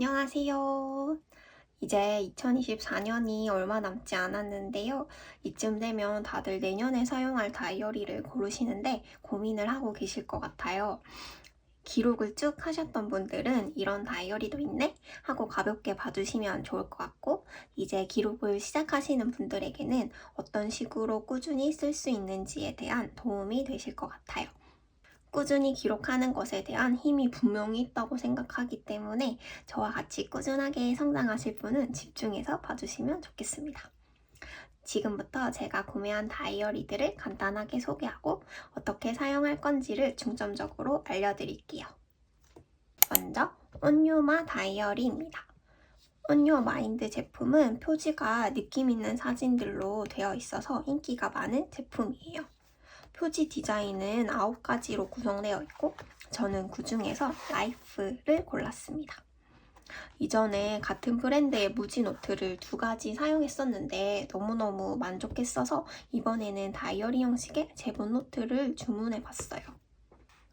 안녕하세요. 이제 2024년이 얼마 남지 않았는데요. 이쯤 되면 다들 내년에 사용할 다이어리를 고르시는데 고민을 하고 계실 것 같아요. 기록을 쭉 하셨던 분들은 이런 다이어리도 있네? 하고 가볍게 봐주시면 좋을 것 같고, 이제 기록을 시작하시는 분들에게는 어떤 식으로 꾸준히 쓸 수 있는지에 대한 도움이 되실 것 같아요. 꾸준히 기록하는 것에 대한 힘이 분명히 있다고 생각하기 때문에 저와 같이 꾸준하게 성장하실 분은 집중해서 봐주시면 좋겠습니다. 지금부터 제가 구매한 다이어리들을 간단하게 소개하고 어떻게 사용할 건지를 중점적으로 알려드릴게요. 먼저 온유마 다이어리입니다. 온유 마인드 제품은 표지가 느낌 있는 사진들로 되어 있어서 인기가 많은 제품이에요. 표지 디자인은 9가지로 구성되어 있고 저는 그 중에서 라이프를 골랐습니다. 이전에 같은 브랜드의 무지 노트를 두 가지 사용했었는데 너무너무 만족했어서 이번에는 다이어리 형식의 제본 노트를 주문해 봤어요.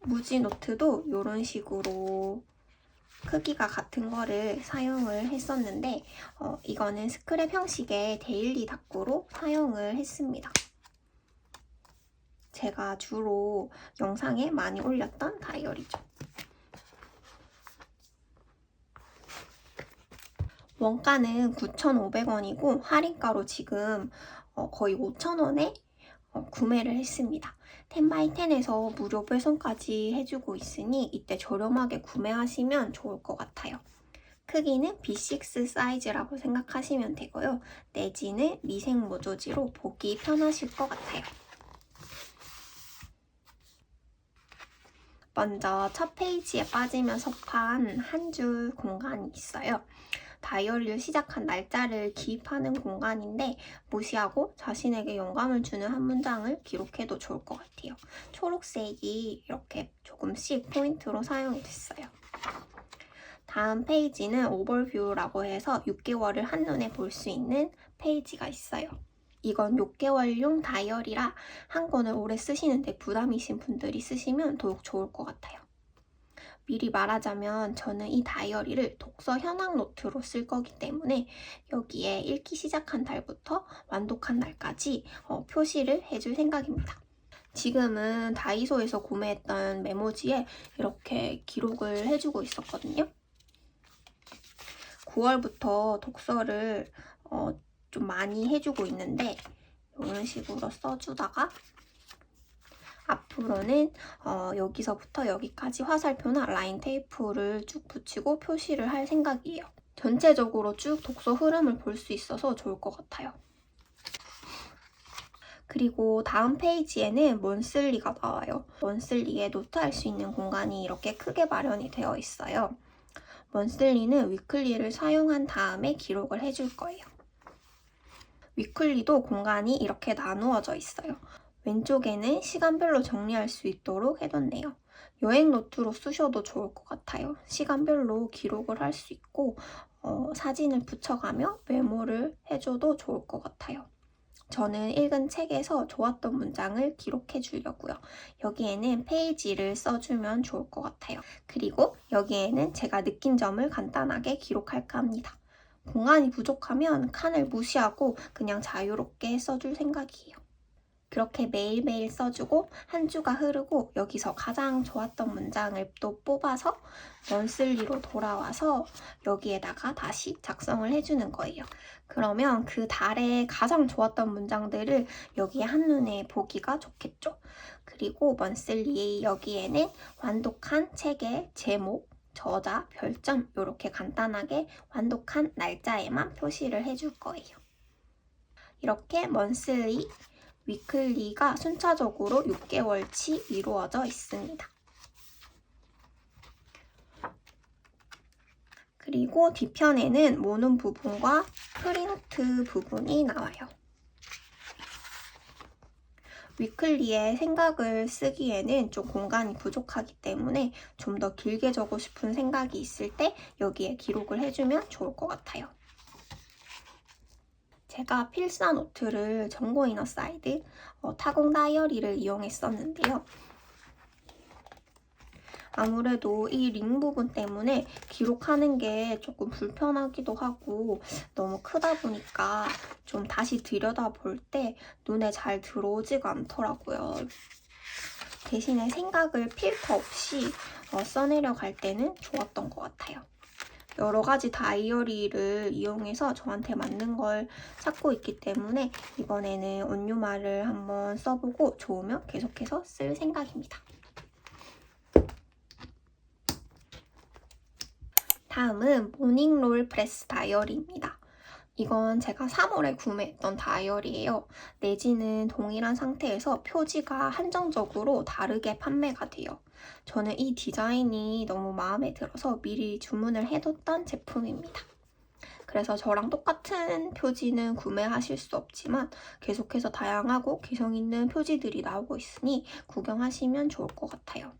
무지 노트도 이런 식으로 크기가 같은 거를 사용을 했었는데 어, 이거는 스크랩 형식의 데일리 다꾸로 사용을 했습니다. 제가 주로 영상에 많이 올렸던 다이어리죠. 원가는 9,500원이고 할인가로 지금 어, 거의 5,000원에 어, 구매를 했습니다. 10x10에서 무료 배송까지 해주고 있으니 이때 저렴하게 구매하시면 좋을 것 같아요. 크기는 B6 사이즈라고 생각하시면 되고요. 내지는 미생 모조지로 보기 편하실 것 같아요. 먼저 첫 페이지에 빠지면 석판 한 줄 공간이 있어요. 다이어리를 시작한 날짜를 기입하는 공간인데 무시하고 자신에게 영감을 주는 한 문장을 기록해도 좋을 것 같아요. 초록색이 이렇게 조금씩 포인트로 사용이 됐어요. 다음 페이지는 오버뷰라고 해서 6개월을 한눈에 볼 수 있는 페이지가 있어요. 이건 6개월용 다이어리라 한 권을 오래 쓰시는데 부담이신 분들이 쓰시면 더욱 좋을 것 같아요. 미리 말하자면 저는 이 다이어리를 독서 현황 노트로 쓸 거기 때문에 여기에 읽기 시작한 달부터 완독한 날까지 어, 표시를 해줄 생각입니다. 지금은 다이소에서 구매했던 메모지에 이렇게 기록을 해주고 있었거든요. 9월부터 독서를 어, 좀 많이 해주고 있는데 이런 식으로 써주다가 앞으로는 어, 여기서부터 여기까지 화살표나 라인 테이프를 쭉 붙이고 표시를 할 생각이에요. 전체적으로 쭉 독서 흐름을 볼 수 있어서 좋을 것 같아요. 그리고 다음 페이지에는 먼슬리가 나와요. 먼슬리에 노트할 수 있는 공간이 이렇게 크게 마련이 되어 있어요. 먼슬리는 위클리를 사용한 다음에 기록을 해줄 거예요. 위클리도 공간이 이렇게 나누어져 있어요. 왼쪽에는 시간별로 정리할 수 있도록 해뒀네요. 여행 노트로 쓰셔도 좋을 것 같아요. 시간별로 기록을 할 수 있고 어, 사진을 붙여가며 메모를 해줘도 좋을 것 같아요. 저는 읽은 책에서 좋았던 문장을 기록해 주려고요. 여기에는 페이지를 써주면 좋을 것 같아요. 그리고 여기에는 제가 느낀 점을 간단하게 기록할까 합니다. 공간이 부족하면 칸을 무시하고 그냥 자유롭게 써줄 생각이에요. 그렇게 매일매일 써주고 한 주가 흐르고 여기서 가장 좋았던 문장을 또 뽑아서 먼슬리로 돌아와서 여기에다가 다시 작성을 해주는 거예요. 그러면 그 달에 가장 좋았던 문장들을 여기에 한눈에 보기가 좋겠죠. 그리고 먼슬리 여기에는 완독한 책의 제목, 저자, 별점 이렇게 간단하게 완독한 날짜에만 표시를 해줄 거예요. 이렇게 먼슬리, 위클리가 순차적으로 6개월치 이루어져 있습니다. 그리고 뒤편에는 모는 부분과 프린트 부분이 나와요. 위클리에 생각을 쓰기에는 좀 공간이 부족하기 때문에 좀 더 길게 적고 싶은 생각이 있을 때 여기에 기록을 해주면 좋을 것 같아요. 제가 필사 노트를 정보이너 사이드 어, 타공 다이어리를 이용했었는데요. 아무래도 이 링 부분 때문에 기록하는 게 조금 불편하기도 하고 너무 크다 보니까 좀 다시 들여다볼 때 눈에 잘 들어오지가 않더라고요. 대신에 생각을 필터 없이 어, 써내려 갈 때는 좋았던 것 같아요. 여러 가지 다이어리를 이용해서 저한테 맞는 걸 찾고 있기 때문에 이번에는 온유말을 한번 써보고 좋으면 계속해서 쓸 생각입니다. 다음은 모닝롤 프레스 다이어리입니다. 이건 제가 3월에 구매했던 다이어리예요. 내지는 동일한 상태에서 표지가 한정적으로 다르게 판매가 돼요. 저는 이 디자인이 너무 마음에 들어서 미리 주문을 해뒀던 제품입니다. 그래서 저랑 똑같은 표지는 구매하실 수 없지만 계속해서 다양하고 개성 있는 표지들이 나오고 있으니 구경하시면 좋을 것 같아요.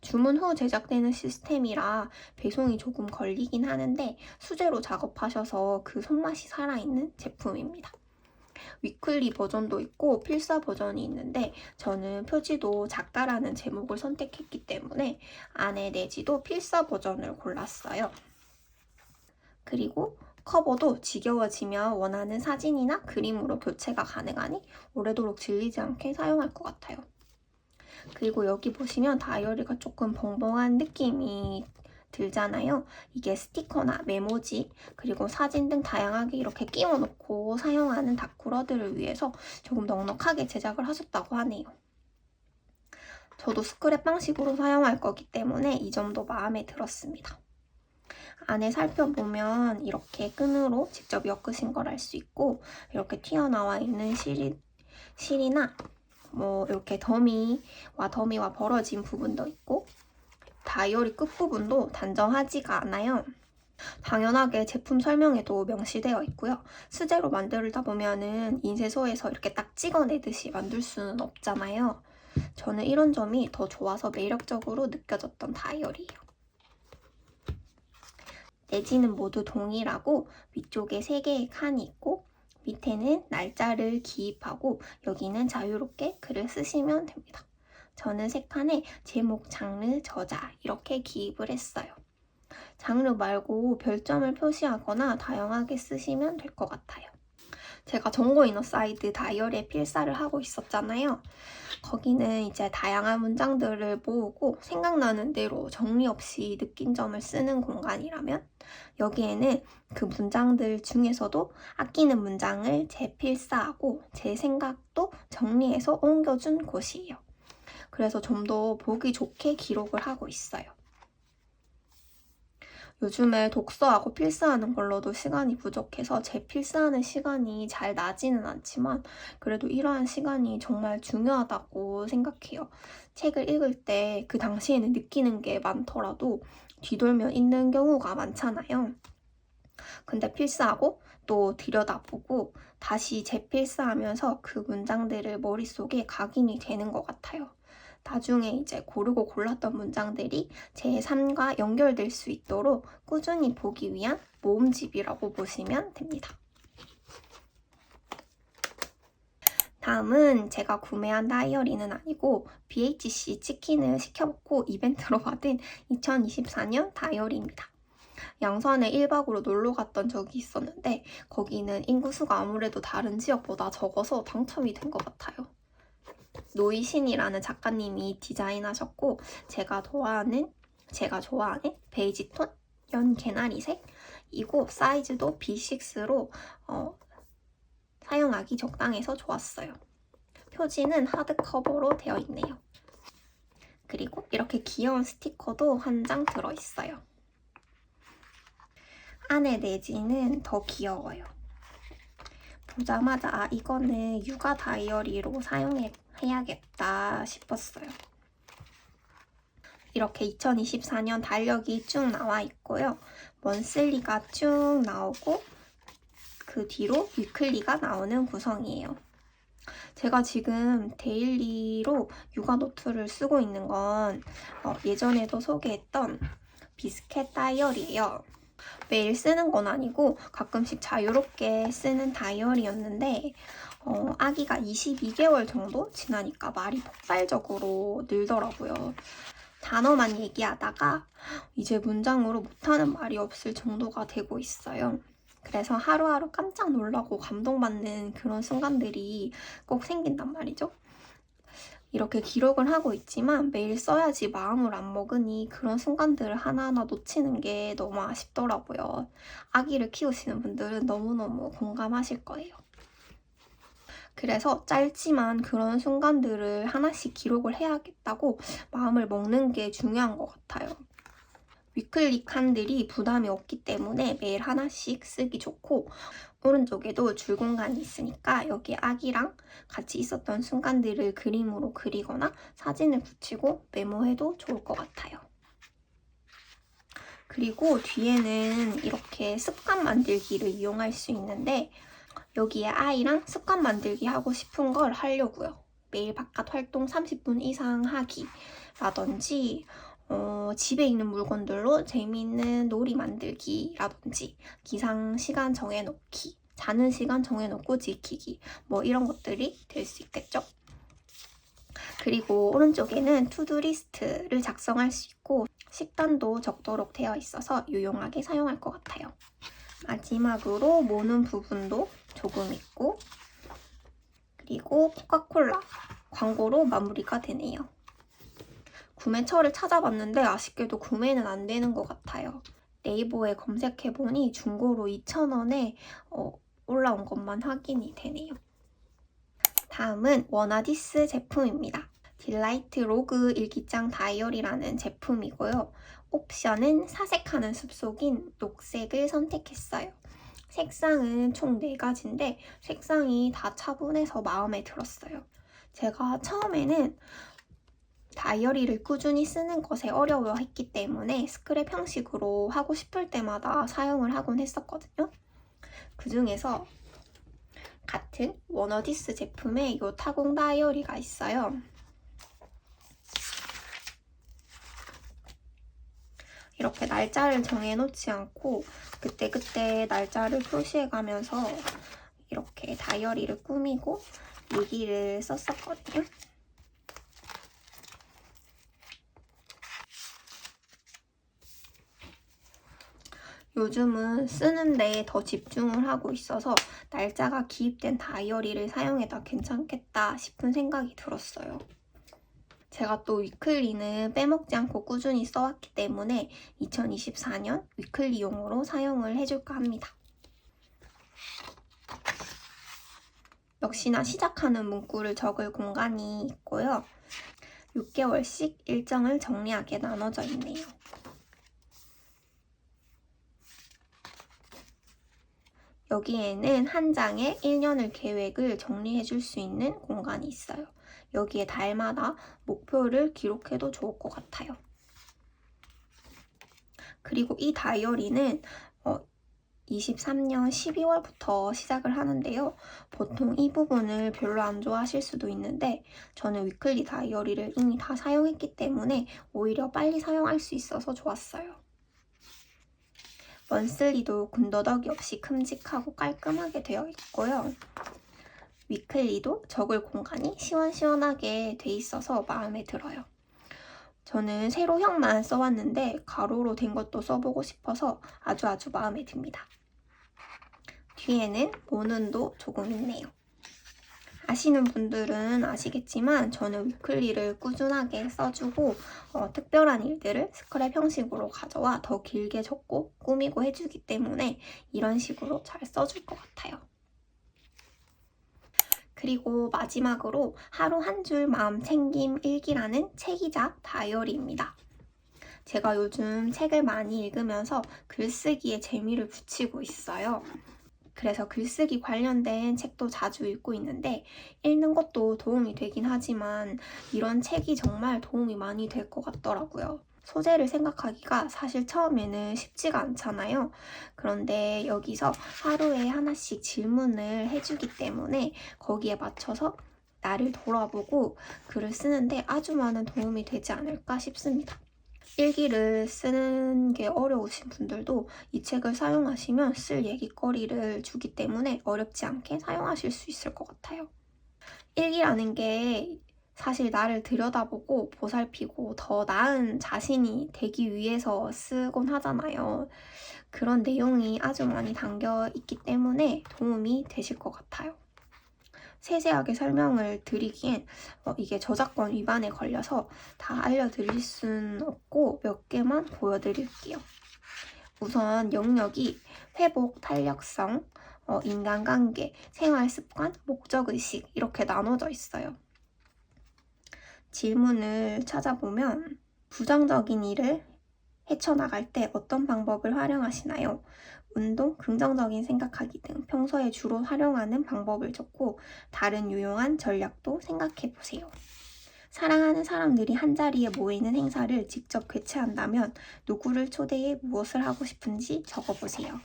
주문 후 제작되는 시스템이라 배송이 조금 걸리긴 하는데 수제로 작업하셔서 그 손맛이 살아있는 제품입니다. 위클리 버전도 있고 필사 버전이 있는데 저는 표지도 작다라는 제목을 선택했기 때문에 안에 내지도 필사 버전을 골랐어요. 그리고 커버도 지겨워지면 원하는 사진이나 그림으로 교체가 가능하니 오래도록 질리지 않게 사용할 것 같아요. 그리고 여기 보시면 다이어리가 조금 벙벙한 느낌이 들잖아요. 이게 스티커나 메모지 그리고 사진 등 다양하게 이렇게 끼워 놓고 사용하는 다쿠러들을 위해서 조금 넉넉하게 제작을 하셨다고 하네요. 저도 스크랩 방식으로 사용할 거기 때문에 이 점도 마음에 들었습니다. 안에 살펴보면 이렇게 끈으로 직접 엮으신 걸 알 수 있고 이렇게 튀어나와 있는 실이, 실이나 뭐 이렇게 더미와 더미와 벌어진 부분도 있고 다이어리 끝부분도 단정하지가 않아요. 당연하게 제품 설명에도 명시되어 있고요. 수제로 만들다 보면은 인쇄소에서 이렇게 딱 찍어내듯이 만들 수는 없잖아요. 저는 이런 점이 더 좋아서 매력적으로 느껴졌던 다이어리예요. 내지는 모두 동일하고 위쪽에 3개의 칸이 있고 밑에는 날짜를 기입하고 여기는 자유롭게 글을 쓰시면 됩니다. 저는 세 칸에 제목, 장르, 저자 이렇게 기입을 했어요. 장르 말고 별점을 표시하거나 다양하게 쓰시면 될 것 같아요. 제가 정보 이너 사이드 다이어리에 필사를 하고 있었잖아요. 거기는 이제 다양한 문장들을 모으고 생각나는 대로 정리 없이 느낀 점을 쓰는 공간이라면 여기에는 그 문장들 중에서도 아끼는 문장을 재필사하고 제 생각도 정리해서 옮겨준 곳이에요. 그래서 좀 더 보기 좋게 기록을 하고 있어요. 요즘에 독서하고 필사하는 걸로도 시간이 부족해서 제 필사하는 시간이 잘 나지는 않지만 그래도 이러한 시간이 정말 중요하다고 생각해요. 책을 읽을 때 그 당시에는 느끼는 게 많더라도 뒤돌면 있는 경우가 많잖아요. 근데 필사하고 또 들여다보고 다시 재필사하면서 그 문장들을 머릿속에 각인이 되는 것 같아요. 나중에 이제 고르고 골랐던 문장들이 제 삶과 연결될 수 있도록 꾸준히 보기 위한 모음집이라고 보시면 됩니다. 다음은 제가 구매한 다이어리는 아니고 BHC 치킨을 시켜먹고 이벤트로 받은 2024년 다이어리입니다. 양산에 1박으로 놀러 갔던 적이 있었는데 거기는 인구수가 아무래도 다른 지역보다 적어서 당첨이 된 것 같아요. 노이신이라는 작가님이 디자인하셨고 제가 좋아하는 제가 좋아하는 베이지 톤 연 개나리색 이고 사이즈도 B6로 어, 사용하기 적당해서 좋았어요. 표지는 하드커버로 되어 있네요. 그리고 이렇게 귀여운 스티커도 한 장 들어있어요. 안에 내지는 더 귀여워요. 보자마자 아, 이거는 육아 다이어리로 사용해야겠다 싶었어요. 이렇게 2024년 달력이 쭉 나와 있고요. 먼슬리가 쭉 나오고 그 뒤로 위클리가 나오는 구성이에요. 제가 지금 데일리로 육아 노트를 쓰고 있는 건 어, 예전에도 소개했던 비스켓 다이어리예요. 매일 쓰는 건 아니고 가끔씩 자유롭게 쓰는 다이어리였는데 어, 아기가 22개월 정도 지나니까 말이 폭발적으로 늘더라고요. 단어만 얘기하다가 이제 문장으로 못하는 말이 없을 정도가 되고 있어요. 그래서 하루하루 깜짝 놀라고 감동받는 그런 순간들이 꼭 생긴단 말이죠. 이렇게 기록을 하고 있지만 매일 써야지 마음을 안 먹으니 그런 순간들을 하나하나 놓치는 게 너무 아쉽더라고요. 아기를 키우시는 분들은 너무너무 공감하실 거예요. 그래서 짧지만 그런 순간들을 하나씩 기록을 해야겠다고 마음을 먹는 게 중요한 것 같아요. 위클리 칸들이 부담이 없기 때문에 매일 하나씩 쓰기 좋고 오른쪽에도 줄 공간이 있으니까 여기 아기랑 같이 있었던 순간들을 그림으로 그리거나 사진을 붙이고 메모해도 좋을 것 같아요. 그리고 뒤에는 이렇게 습관 만들기를 이용할 수 있는데 여기에 아이랑 습관 만들기 하고 싶은 걸 하려고요. 매일 바깥 활동 30분 이상 하기라든지 어, 집에 있는 물건들로 재미있는 놀이 만들기라든지 기상 시간 정해놓기, 자는 시간 정해놓고 지키기 뭐 이런 것들이 될 수 있겠죠. 그리고 오른쪽에는 투두 리스트를 작성할 수 있고 식단도 적도록 되어 있어서 유용하게 사용할 것 같아요. 마지막으로 모는 부분도 조금 있고 그리고 코카콜라 광고로 마무리가 되네요. 구매처를 찾아봤는데 아쉽게도 구매는 안 되는 것 같아요. 네이버에 검색해보니 중고로 2,000원에 어, 올라온 것만 확인이 되네요. 다음은 워나디스 제품입니다. 딜라이트 로그 일기장 다이어리라는 제품이고요. 옵션은 사색하는 숲속인 녹색을 선택했어요. 색상은 총 4가지인데 색상이 다 차분해서 마음에 들었어요. 제가 처음에는 다이어리를 꾸준히 쓰는 것에 어려워했기 때문에 스크랩 형식으로 하고 싶을 때마다 사용을 하곤 했었거든요. 그 중에서 같은 워너디스 제품의 이 타공 다이어리가 있어요. 이렇게 날짜를 정해놓지 않고 그때그때 날짜를 표시해가면서 이렇게 다이어리를 꾸미고 일기를 썼었거든요. 요즘은 쓰는데 더 집중을 하고 있어서 날짜가 기입된 다이어리를 사용해도 괜찮겠다 싶은 생각이 들었어요. 제가 또 위클리는 빼먹지 않고 꾸준히 써왔기 때문에 2024년 위클리용으로 사용을 해줄까 합니다. 역시나 시작하는 문구를 적을 공간이 있고요. 6개월씩 일정을 정리하게 나눠져 있네요. 여기에는 한 장에 1년을 계획을 정리해 줄 수 있는 공간이 있어요. 여기에 달마다 목표를 기록해도 좋을 것 같아요. 그리고 이 다이어리는 어, 23년 12월부터 시작을 하는데요. 보통 이 부분을 별로 안 좋아하실 수도 있는데 저는 위클리 다이어리를 이미 다 사용했기 때문에 오히려 빨리 사용할 수 있어서 좋았어요. 먼슬리도 군더더기 없이 큼직하고 깔끔하게 되어 있고요. 위클리도 적을 공간이 시원시원하게 돼 있어서 마음에 들어요. 저는 세로형만 써왔는데 가로로 된 것도 써보고 싶어서 아주 아주 마음에 듭니다. 뒤에는 모눈도 조금 있네요. 아시는 분들은 아시겠지만 저는 위클리를 꾸준하게 써주고 어, 특별한 일들을 스크랩 형식으로 가져와 더 길게 적고 꾸미고 해주기 때문에 이런 식으로 잘 써줄 것 같아요. 그리고 마지막으로 하루 한 줄 마음 챙김 일기라는 책이자 다이어리입니다. 제가 요즘 책을 많이 읽으면서 글쓰기에 재미를 붙이고 있어요. 그래서 글쓰기 관련된 책도 자주 읽고 있는데 읽는 것도 도움이 되긴 하지만 이런 책이 정말 도움이 많이 될 것 같더라고요. 소재를 생각하기가 사실 처음에는 쉽지가 않잖아요. 그런데 여기서 하루에 하나씩 질문을 해주기 때문에 거기에 맞춰서 나를 돌아보고 글을 쓰는데 아주 많은 도움이 되지 않을까 싶습니다. 일기를 쓰는 게 어려우신 분들도 이 책을 사용하시면 쓸 얘기거리를 주기 때문에 어렵지 않게 사용하실 수 있을 것 같아요. 일기라는 게 사실 나를 들여다보고 보살피고 더 나은 자신이 되기 위해서 쓰곤 하잖아요. 그런 내용이 아주 많이 담겨 있기 때문에 도움이 되실 것 같아요. 세세하게 설명을 드리기엔 어, 이게 저작권 위반에 걸려서 다 알려드릴 순 없고 몇 개만 보여드릴게요. 우선 영역이 회복, 탄력성, 어, 인간관계, 생활습관, 목적의식 이렇게 나눠져 있어요. 질문을 찾아보면 부정적인 일을 헤쳐나갈 때 어떤 방법을 활용하시나요? 운동, 긍정적인 생각하기 등 평소에 주로 활용하는 방법을 적고 다른 유용한 전략도 생각해 보세요. 사랑하는 사람들이 한 자리에 모이는 행사를 직접 개최한다면 누구를 초대해 무엇을 하고 싶은지 적어보세요.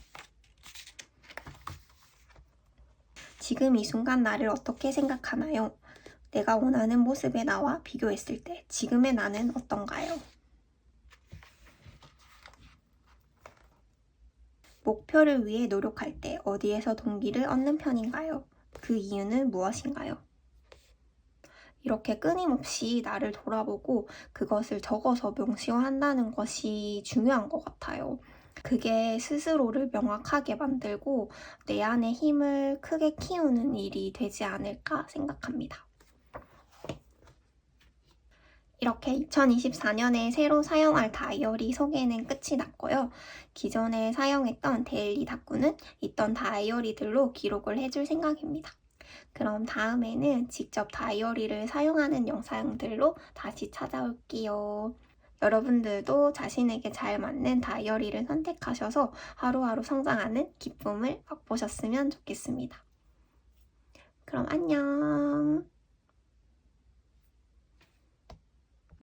지금 이 순간 나를 어떻게 생각하나요? 내가 원하는 모습의 나와 비교했을 때 지금의 나는 어떤가요? 목표를 위해 노력할 때 어디에서 동기를 얻는 편인가요? 그 이유는 무엇인가요? 이렇게 끊임없이 나를 돌아보고 그것을 적어서 명시화한다는 것이 중요한 것 같아요. 그게 스스로를 명확하게 만들고 내 안의 힘을 크게 키우는 일이 되지 않을까 생각합니다. 이렇게 2024년에 새로 사용할 다이어리 소개는 끝이 났고요. 기존에 사용했던 데일리 다꾸는 있던 다이어리들로 기록을 해줄 생각입니다. 그럼 다음에는 직접 다이어리를 사용하는 영상들로 다시 찾아올게요. 여러분들도 자신에게 잘 맞는 다이어리를 선택하셔서 하루하루 성장하는 기쁨을 맛보셨으면 좋겠습니다. 그럼 안녕!